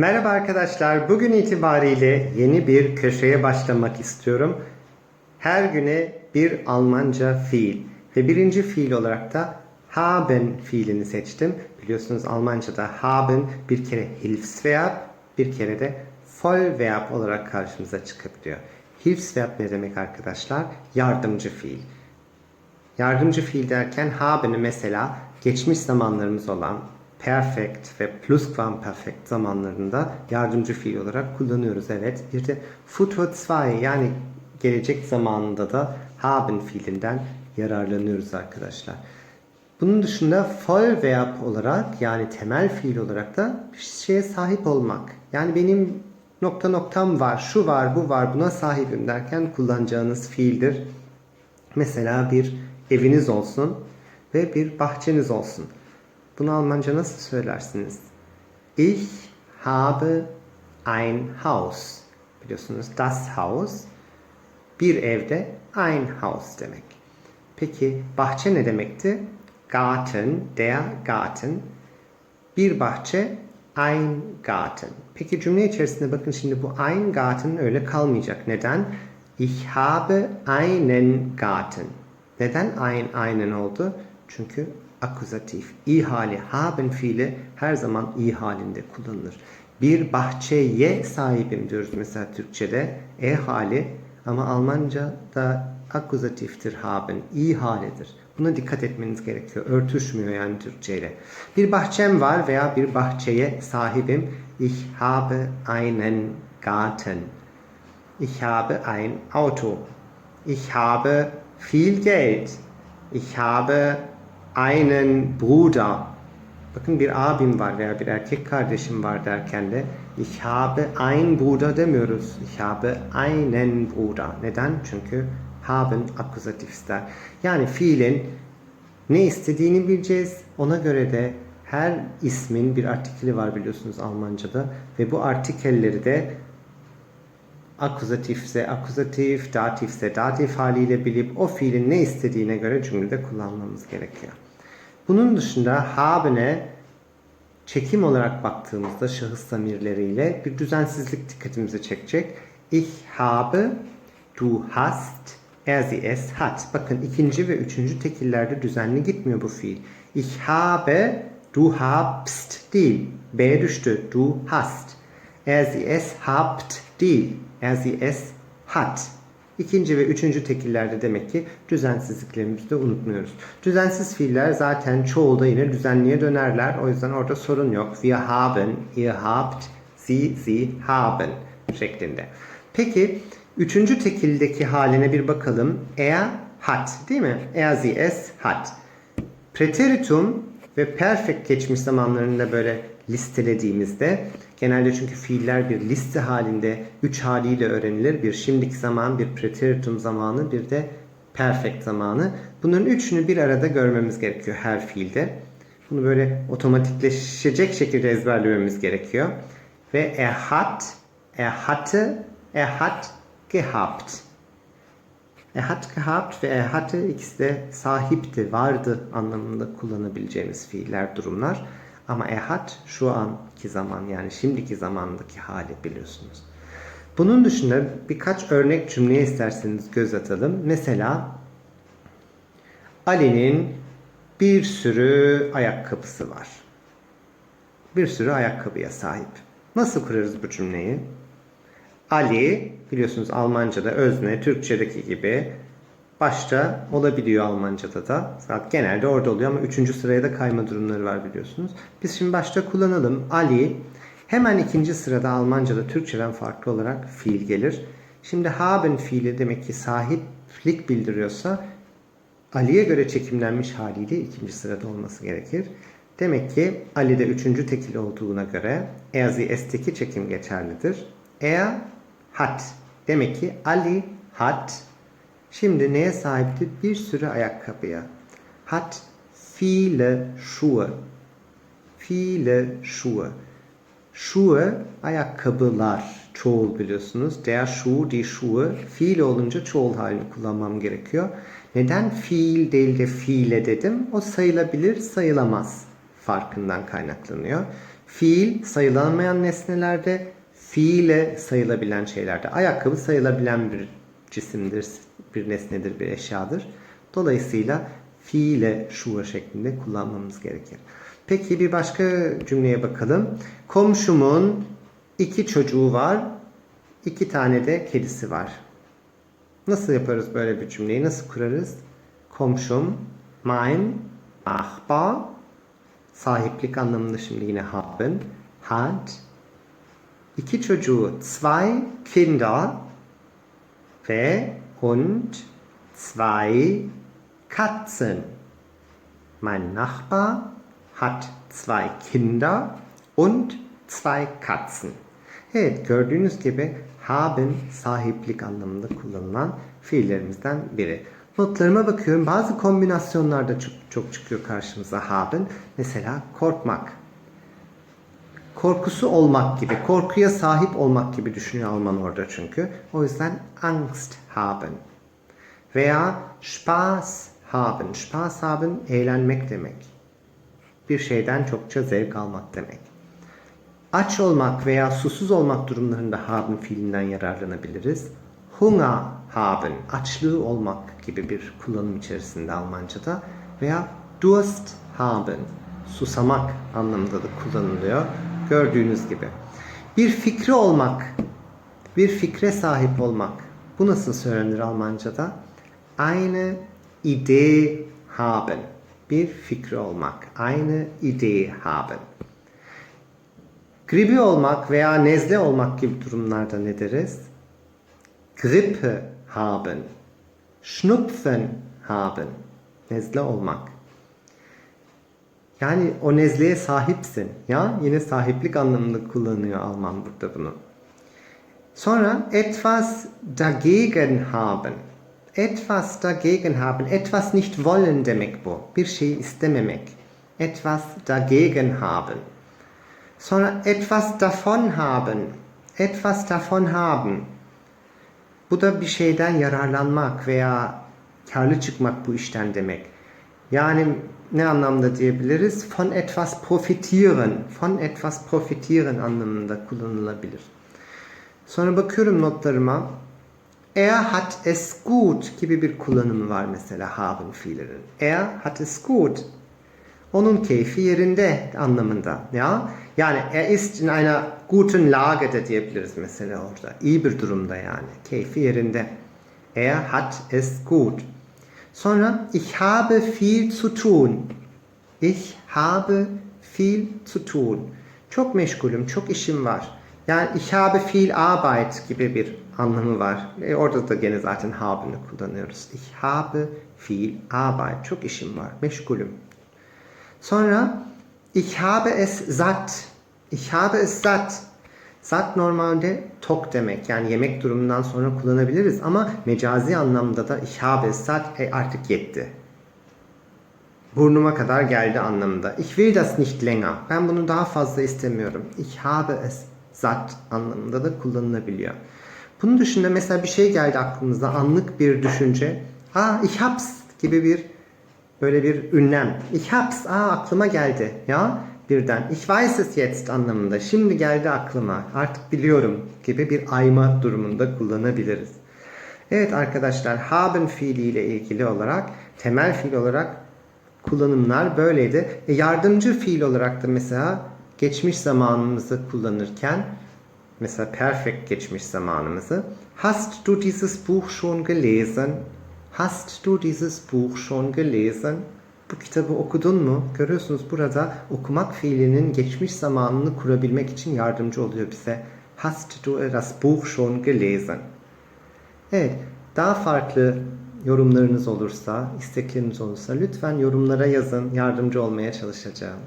Merhaba arkadaşlar. Bugün itibariyle yeni bir köşeye başlamak istiyorum. Her güne bir Almanca fiil ve birinci fiil olarak da haben fiilini seçtim. Biliyorsunuz Almanca'da haben bir kere Hilfsverb, bir kere de Vollverb olarak karşımıza çıkabiliyor. Hilfsverb ne demek arkadaşlar? Yardımcı fiil. Yardımcı fiil derken haben'i mesela geçmiş zamanlarımız olan perfect ve plusquamperfekt zamanlarında yardımcı fiil olarak kullanıyoruz. Evet. Bir de futur 2 yani gelecek zamanında da haben fiilinden yararlanıyoruz arkadaşlar. Bunun dışında Vollverb olarak yani temel fiil olarak da bir şeye sahip olmak. Yani benim nokta noktam var, şu var, bu var, buna sahibim derken kullanacağınız fiildir. Mesela bir eviniz olsun ve bir bahçeniz olsun. Bunu Almanca nasıl söylersiniz? Ich habe ein Haus. Biliyorsunuz das Haus bir evde ein Haus demek. Peki bahçe ne demekti? Garten, der Garten. Bir bahçe ein Garten. Peki cümle içerisinde bakın şimdi bu ein Garten öyle kalmayacak. Neden? Ich habe einen Garten. Neden ein einen oldu? Çünkü akuzatif. İ hali haben fiili her zaman i halinde kullanılır. Bir bahçeye sahibim diyoruz mesela Türkçe'de. E hali ama Almanca'da akuzatiftir haben. i halidir. Buna dikkat etmeniz gerekiyor. Örtüşmüyor yani Türkçe ile. Bir bahçem var veya bir bahçeye sahibim. Ich habe einen Garten. Ich habe ein Auto. Ich habe viel Geld. Ich habe einen Bruder. Bakın bir abim var veya bir erkek kardeşim var derken de ich habe ein Bruder demiyoruz. Ich habe einen Bruder. Neden? Çünkü haben akuzatif ister. Yani fiilin ne istediğini bileceğiz. Ona göre de her ismin bir artikeli var biliyorsunuz Almanca'da ve bu artikelleri de akuzatifse akuzatif, datifse datif haliyle bilip o fiilin ne istediğine göre cümlede kullanmamız gerekiyor. Bunun dışında habe'ne çekim olarak baktığımızda şahıs zamirleriyle bir düzensizlik dikkatimizi çekecek. Ich habe, du hast, er sie es hat. Bakın ikinci ve üçüncü tekillerde düzenli gitmiyor bu fiil. Ich habe, du habst değil. B düştü. Du hast. Er sie es habt değil. Er sie es hat. İkinci ve üçüncü tekillerde demek ki düzensizliklerimizi de unutmuyoruz. Düzensiz fiiller zaten çoğulda yine düzenliğe dönerler. O yüzden orada sorun yok. Wir haben, ihr habt, sie, sie haben şeklinde. Peki üçüncü tekildeki haline bir bakalım. Er hat değil mi? Er sie es hat. Preteritum ve perfect geçmiş zamanlarında böyle listelediğimizde genelde çünkü fiiller bir liste halinde üç haliyle öğrenilir. Bir şimdiki zaman, bir preteritum zamanı, bir de perfect zamanı. Bunların üçünü bir arada görmemiz gerekiyor her fiilde. Bunu böyle otomatikleşecek şekilde ezberlememiz gerekiyor. Ve er hat, er hatte, er hat gehabt. Er hat gehabt ve er hatte ikisi de sahipti, vardı anlamında kullanabileceğimiz fiiller, durumlar. Ama hat şu anki zaman yani şimdiki zamandaki hali biliyorsunuz. Bunun dışında birkaç örnek cümleye isterseniz göz atalım. Mesela Ali'nin bir sürü ayakkabısı var. Bir sürü ayakkabıya sahip. Nasıl kurarız bu cümleyi? Ali biliyorsunuz Almanca'da özne, Türkçedeki gibi başta olabiliyor Almanca'da da. Genelde orada oluyor ama üçüncü sıraya da kayma durumları var biliyorsunuz. Biz şimdi başta kullanalım. Ali hemen ikinci sırada Almanca'da Türkçeden farklı olarak fiil gelir. Şimdi haben fiili demek ki sahiplik bildiriyorsa Ali'ye göre çekimlenmiş haliyle ikinci sırada olması gerekir. Demek ki Ali'de üçüncü tekil olduğuna göre Erzi S'teki çekim geçerlidir. Er hat. Demek ki Ali hat. Şimdi neye sahipti? Bir sürü ayakkabıya. Hat viele Schuhe. Viele Schuhe. Schuhe ayakkabılar. Çoğul biliyorsunuz. Der Schuh, die Schuhe. Fiil olunca çoğul halini kullanmam gerekiyor. Neden fiil değil de fiile dedim? O sayılabilir, sayılamaz farkından kaynaklanıyor. Fiil sayılanmayan nesnelerde, fiile sayılabilen şeylerde. Ayakkabı sayılabilen bir cisimdir, bir nesnedir, bir eşyadır. Dolayısıyla fiile şuur şeklinde kullanmamız gerekir. Peki bir başka cümleye bakalım. Komşumun iki çocuğu var, iki tane de kedisi var. Nasıl yaparız böyle bir cümleyi? Nasıl kurarız? Komşum, mein Nachbar, sahiplik anlamında şimdi yine haben, hat, iki çocuğu, zwei Kinder ve und zwei Katzen. Mein Nachbar hat zwei Kinder und zwei Katzen. Evet gördüğünüz gibi haben sahiplik anlamında kullanılan fiillerimizden biri. Notlarıma bakıyorum. Bazı kombinasyonlarda çok, çok çıkıyor karşımıza haben. Mesela korkmak. Korkusu olmak gibi, korkuya sahip olmak gibi düşünüyor Alman orada çünkü. O yüzden Angst haben. Veya Spaß haben. Spaß haben eğlenmek demek. Bir şeyden çokça zevk almak demek. Aç olmak veya susuz olmak durumlarında haben fiilinden yararlanabiliriz. Hunger haben, açlığı olmak gibi bir kullanım içerisinde Almanca'da veya Durst haben, susamak anlamında da kullanılıyor. Gördüğünüz gibi. Bir fikri olmak, bir fikre sahip olmak. Bu nasıl söylenir Almanca'da? Eine Idee haben. Bir fikri olmak. Eine Idee haben. Gribi olmak veya nezle olmak gibi durumlarda ne deriz? Grippe haben. Schnupfen haben. Nezle olmak. Yani o nezleye sahipsin. Ya yine sahiplik anlamında kullanıyor Alman burada bunu. Sonra etwas dagegen haben. Etwas dagegen haben. Etwas nicht wollen demek bu. Bir şeyi istememek. Etwas dagegen haben. Sonra etwas davon haben. Etwas davon haben. Bu da bir şeyden yararlanmak veya karlı çıkmak bu işten demek. Yani ne anlamda diyebiliriz? Von etwas profitieren. Von etwas profitieren anlamında kullanılabilir. Sonra bakıyorum notlarıma. Er hat es gut gibi bir kullanımı var mesela haben fiilinin. Er hat es gut. Onun keyfi yerinde anlamında. Ya yani er ist in einer guten Lage de diyebiliriz mesela orada. İyi bir durumda yani. Keyfi yerinde. Er hat es gut. Sonra ich habe viel zu tun. Ich habe viel zu tun. Çok meşgulüm, çok işim var. Yani ich habe viel Arbeit gibi bir anlamı var. E, orada da gene zaten habe'ni kullanıyoruz. Ich habe viel Arbeit. Çok işim var, meşgulüm. Sonra ich habe es satt. Ich habe es satt. Satt normalde tok demek. Yani yemek durumundan sonra kullanabiliriz ama mecazi anlamda da habe es satt e artık yetti. Burnuma kadar geldi anlamında. Ich will das nicht länger. Ben bunu daha fazla istemiyorum. Ich habe es satt anlamında da kullanılabiliyor. Bunun dışında mesela bir şey geldi aklımıza. Anlık bir düşünce. Ha ich hab's gibi bir böyle bir ünlem. Ich hab's. Aa aklıma geldi. Ya birden. Ich weiß es jetzt anlamında. Şimdi geldi aklıma. Artık biliyorum gibi bir ayma durumunda kullanabiliriz. Evet arkadaşlar haben fiiliyle ilgili olarak temel fiil olarak kullanımlar böyleydi. E, yardımcı fiil olarak da mesela geçmiş zamanımızı kullanırken mesela perfect geçmiş zamanımızı Hast du dieses Buch schon gelesen? Hast du dieses Buch schon gelesen? Bu kitabı okudun mu? Görüyorsunuz burada okumak fiilinin geçmiş zamanını kurabilmek için yardımcı oluyor bize. Hast du das Buch schon gelesen? Evet, daha farklı yorumlarınız olursa, istekleriniz olursa lütfen yorumlara yazın. Yardımcı olmaya çalışacağım.